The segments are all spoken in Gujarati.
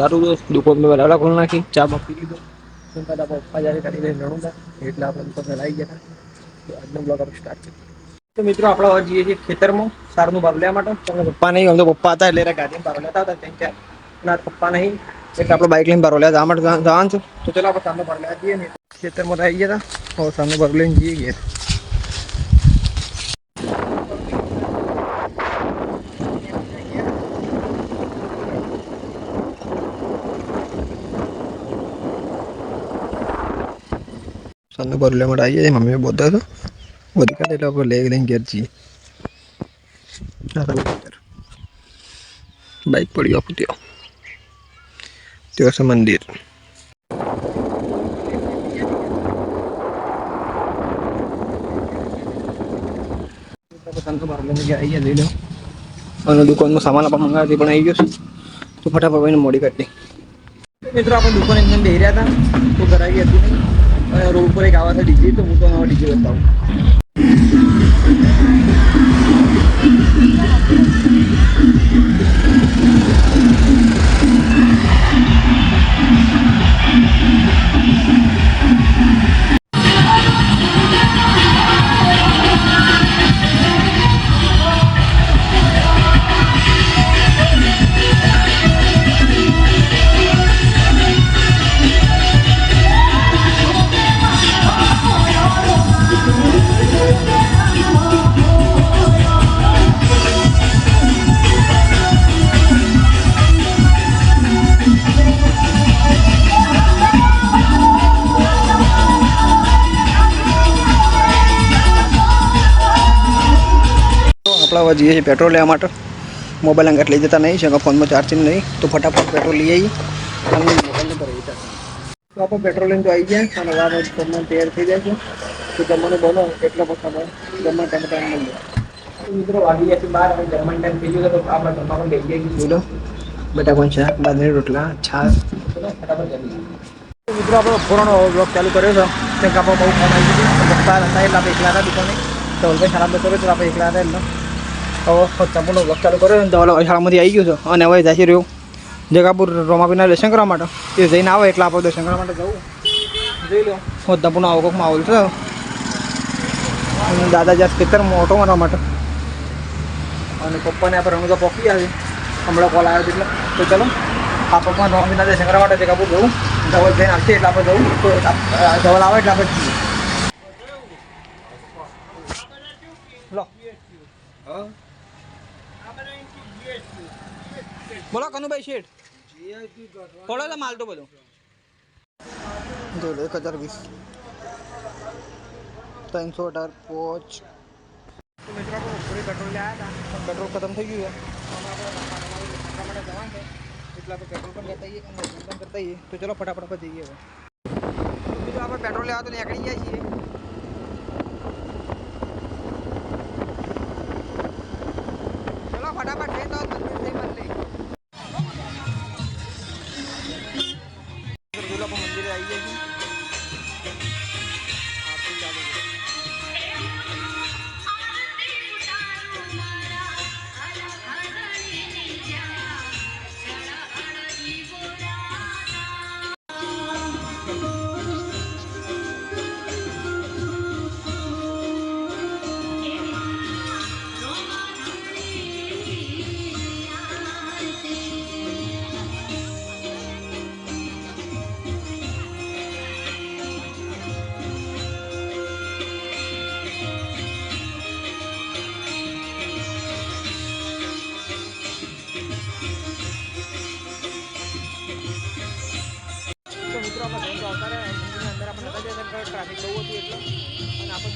દારૂ દુકાન વેલા ખોલ નાખી ચા પી લીધો પપ્પા જયારે કરી એટલે આપણે દુકાન આવી ગયા આજનો બ્લોગ આપણે સ્ટાર્ટ તો મિત્રો, આપણે હવે જઈએ છીએ ખેતરમાં, સારનું ભાવ લેવા માટે. તમને પપ્પા નહીં તો પપ્પા હતા, એટલે ગાડી ભાવ લેતા હતા ત્યાં ક્યાં ના, પપ્પા નહીં. એટલે આપણે બાઇક લઈને બારો લેવા જવા માટે જવાનું છે. તો ચલો, આપણે સામે ભરવા લેવા જઈએ ને. ખેતરમાં આવી ગયા હતા. સામે બાર લઈને જઈએ ગયા સામે બાર લેવા માટે આવી જાય મમ્મી બોલતા હતા બધી કાઢે એટલે આપણે લઈ લઈને ઘેર જઈએ બાઇક પડી આપું ત્યાં ત્યાં છે મંદિર. અને દુકાનમાં સામાન આપણે મંગાવતી પણ આવી ગયો છે. તો ફટાફટ ભાઈને મોડી કાઢી મિત્રો, આપણે દુકાન એકદમ બેહી રહ્યા હતા, તો કરાવી હતી રોડ પર એક આવા છે ડીજે તો હું તો ડીજે બતાવું તો જઈએ છીએ પેટ્રોલ લેવા માટે. મોબાઈલ અંગત લઈ જતા નહીં છે ફોનમાં ચાર્જિંગ નહીં. તો ફટાફટ પેટ્રોલ લઈ આવીએ અને મોબાઈલને ભરાઈ જતા તો આપણે પેટ્રોલ લઈને તો આવી ગયા અને આપણે જમવાનું તૈયાર થઈ જાય છે. તો જમવાનું બોલો એટલો પછી આપણે જમવા ટાઈમ ટાઈમ મળી. તો મિત્રો છે છે આપણે જમવા પણ બેસી શાક બાજરી, રોટલા, છાશ. ફટાફટ આપણો પુરાણો બ્લોગ ચાલુ કર્યો છે. આપણે બહુ ફોન ગયું પપ્પા હતા એટલે આપણે એકલા હતા દુકાને. તો હવે શાળા બતો તો આપણે એકલા હતા એટલે. હવે ચંપુનો બ્લોગ ચાલુ કર્યો ને તો હવે આવી ગયું છે. અને હવે જાય રહ્યું જગાપુર રોમાપીના દર્શન કરવા માટે. એ જઈને આવે એટલે આપણે દર્શન કરવા માટે જવું. જઈ લો. હું તંબુનો આવો કોક માહોલ છે દાદા જ્યાં ખેતરમાં ઓટો મારવા માટે. અને પપ્પાને આપણે રણુજા પોકી આવી. હમણાં કોલ આવ્યો એટલે. તો ચલો. આ પપ્પા રોમાપીના દર્શન કરવા માટે જગાપુર જવું. ધવલ જઈને આવશે એટલે આપણે જવું. તો ધવલ આવે એટલે આપણે જઈએ. લો. બોલો કનુભાઈ શેઠ. પડો તો માલ તો બધું. જો એક હજાર વીસ. ત્રણસો અઢાર પોચ. પેટ્રોલ લે આવ્યા હતા પણ પેટ્રોલ ખતમ થઈ ગયું છે. આપણે પેટ્રોલ પણ લેતા આવીએ પણ કરતા આવીએ તો ચલો ફટાફટ પર જઈએ હવે. બીજું આપણે પેટ્રોલ લેવા તો નીકળી જાય છીએ. ફટાફટ થઈ તો મંદિર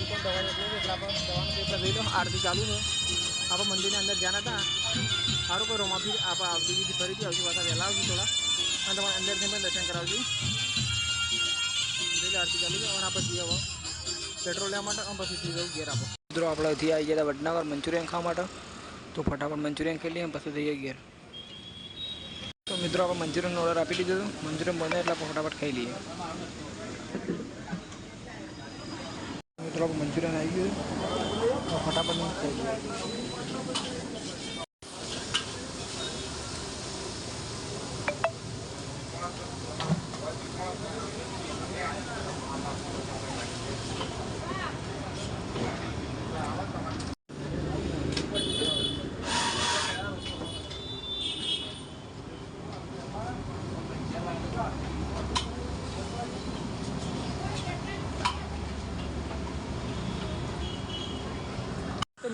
અને દવા દવાની એટલે આપણે દવાનું પેપર લઈ લો. આરતી ચાલુ છે. આપણે મંદિરની અંદર જ્યાં હતા. સારું કરો માફી આપણે આવતી બીજી ફરીથી આવતી પાછા વહેલા આવશું થોડા. અને તમારે અંદરથી પણ દર્શન કરાવજો. એટલે આરતી ચાલુ છે. અને આપણે જઈએ હવે પેટ્રોલ લેવા માટે. અને પછી જવું ઘેર આપણે. મિત્રો, આપણે અહીંથી આવી ગયા વડનગર મંચુરિયન ખાવા માટે. તો ફટાફટ મંચુરિયન ખાઈ લઈએ પછી જઈએ ઘેર. તો મિત્રો, આપણે મંચુરિયનનો ઓર્ડર આપી દીધો મંચુરિયન બને એટલે ફટાફટ ખાઈ લઈએ. આપણે મંચુરિયન આવી ગયું ફટાફટ થઈ લઈએ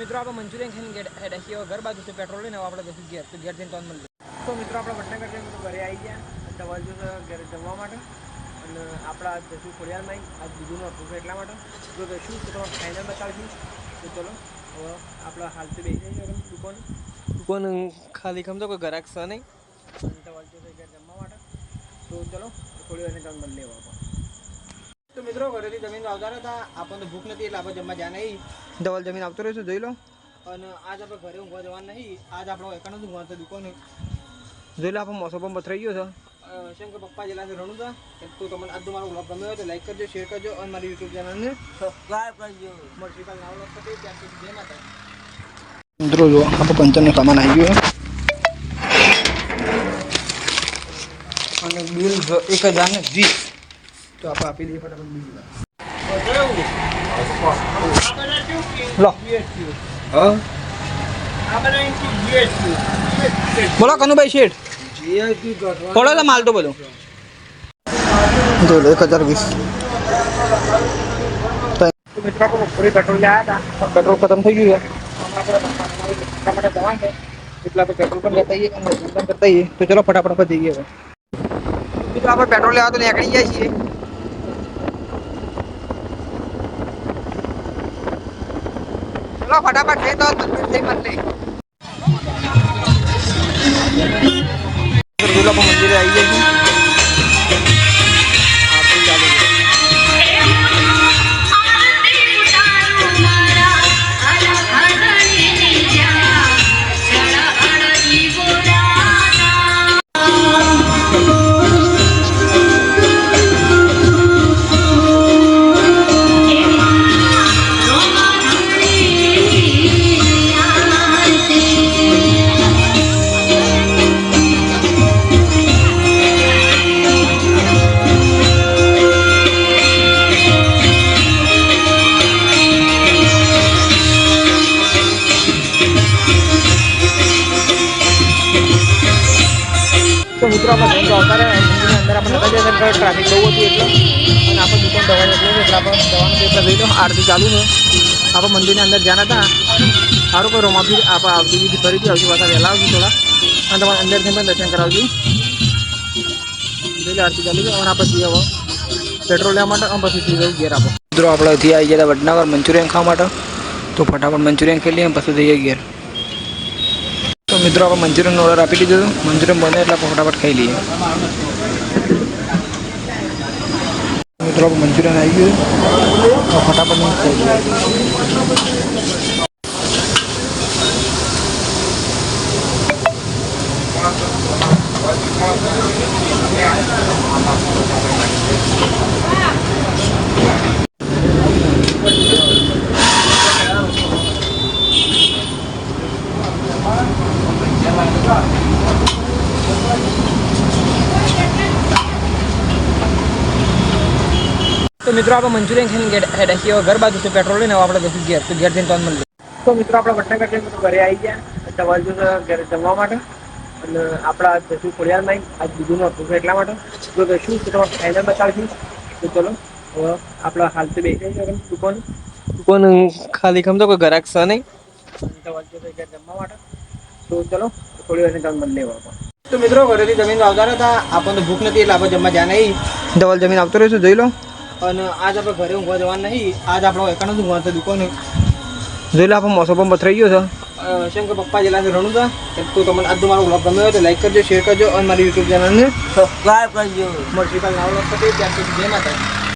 મિત્રો આપણે મંચુરિયન ખાઈને હેડા છીએ ઘર બાજુ છે પેટ્રોલ લઈને આપણે જશું ઘેર તો ઘેર જઈને તો મળી તો મિત્રો આપણે વડનગર જઈને ઘરે આવી ગયા. દવા જો ઘરે જમવા માટે. અને આપણા જશું ખોડિયારમાં આજ બીજું હતું છે એટલા માટે. જો જશું તો તમારે ફાઇનલ બતાવશું. તો ચલો હવે આપણા હાલ તો બેસી જઈએ દુકાન. દુકાન ખાલી ખમતો કોઈ ગ્રાહક છે નહીં. અને દવા જો ઘેર જમવા માટે. તો ચલો થોડી વાર તમે મળી લેવા તો મિત્રો ઘરેથી જમીન આવતા હતા. આપણને ભૂખ નથી એટલે આપણે જમવા જ્યાં નહીં. ડબલ જમીન આવતો રહેશે જોઈ લો. અને આજ આપણે ઘરે ઊંઘવા જવાનું નહીં. આજ આપણો એકાઉન્ટ જ ઊંઘવાનું દુકાને. જોઈ લો આપણે મોસો પણ પથરાઈ ગયો છે. શંકર પપ્પા જેલા છે રણું હતા તો તમને આજનો મારો બ્લોગ ગમ્યો હોય તો લાઈક કરજો શેર કરજો અને મારી યુટ્યુબ ચેનલને સબસ્ક્રાઈબ કરજો. મળશે કાલ નવો બ્લોગ ત્યાં સુધી જય માતા મિત્રો જો આપણે પંચરનો સામાન આવી ગયો. અને બિલ એક હજાર ને વીસ. તો આપણે આપી દઈએ ફટાફટ બીજી વાર. બોલો કનુભાઈ શેઠ. પડો માલ તો બધો એક હજાર વીસ. પેટ્રોલ પેટ્રોલ ખતમ થઈ ગયું છે. એટલા તો પેટ્રોલ પણ લેતા આવીએ કરતા આવીએ તો ચલો ફટાફટ પતી ગયા હવે. મિત્રો આપણે પેટ્રોલ લેવા તો નીકળી જાય છીએ. ચલો ફટાફટ થઈ તો જઈ મંદિર એન્જિનની અંદર આપણે જઈએ ટ્રાફિક બહુ હતું અને આપણે દુકાન દવા એટલે એટલે આપણે આરતી ચાલુ છે આપણે મંદિરની અંદર જ્યાં હતા સારું કોઈ રોમાથી આપણે આવતી બીજી ફરીથી આવતી પાછા વહેલા આવજો થોડા અને તમારે અંદરથી પણ દર્શન કરાવજો આરતી ચાલુ છે અને આપણે જઈએ હવે પેટ્રોલ લેવા માટે પછી જઈ જવું ઘેર આપણે મિત્રો આપણે અહીંથી આવી ગયા વડનગર મંચુરિયન ખાવા માટે તો ફટાફટ મંચુરિયન ખાઈ લઈએ પછી જઈએ ઘેર. મિત્રો આપણે મંચુરિયન ઓર્ડર આપી દીધો હતો. મંચુરિયન બને એટલે ફટાફટ ખાઈ લઈએ. મિત્રો મંચુરિયન આવી ગયું ફટાફટ ખાઈ લઈએ. તો મિત્રો આપણે મંચુરિયન ખાઈને ઘેર હેડા છીએ ઘર બાજુ છે પેટ્રોલ લઈને આપણે જશું ઘેર તો ઘેર જઈને તો મળી તો મિત્રો આપણે વડનગર જઈને ઘરે આવી ગયા. દવા જો ઘરે જમવા માટે. અને આપણા જશું નહીં આજ બીજુંનું હતું એટલા માટે. જો જશું તો તમારે ફાઇનલ બતાવશું. તો ચલો હવે આપણે હાલ તો બેસી જઈએ દુકાન. દુકાન ખાલી ખમ તો કોઈ ગ્રાહક છે નહીં. દવા જો ઘેર જમવા માટે. તો ચલો થોડી વાર તમને મળી લેવા તો મિત્રો ઘરેથી જમીન આવતા હતા આપણને ભૂખ નથી એટલે આપણે જમવા જ્યાં નહીં. ધવલ જમીન આવતો રહેશું જોઈ લો. અને આજ આપણે ઘરે ઊંઘવા જવાનું નહીં. આજ આપણો જ ઊંઘવા છે દુકાને. જોઈ લે આપણે મોસો પણ પથરાઈ ગયો છે. શંકર પપ્પા જેલા છે રણું હતા તો તમને આજનો મારો બ્લોગ ગમ્યો હોય તો લાઈક કરજો શેર કરજો અને મારી યુટ્યુબ ચેનલને સબસ્ક્રાઈબ કરજો. મળશે કાલ નવો બ્લોગ પછી ત્યાં સુધી જય માતા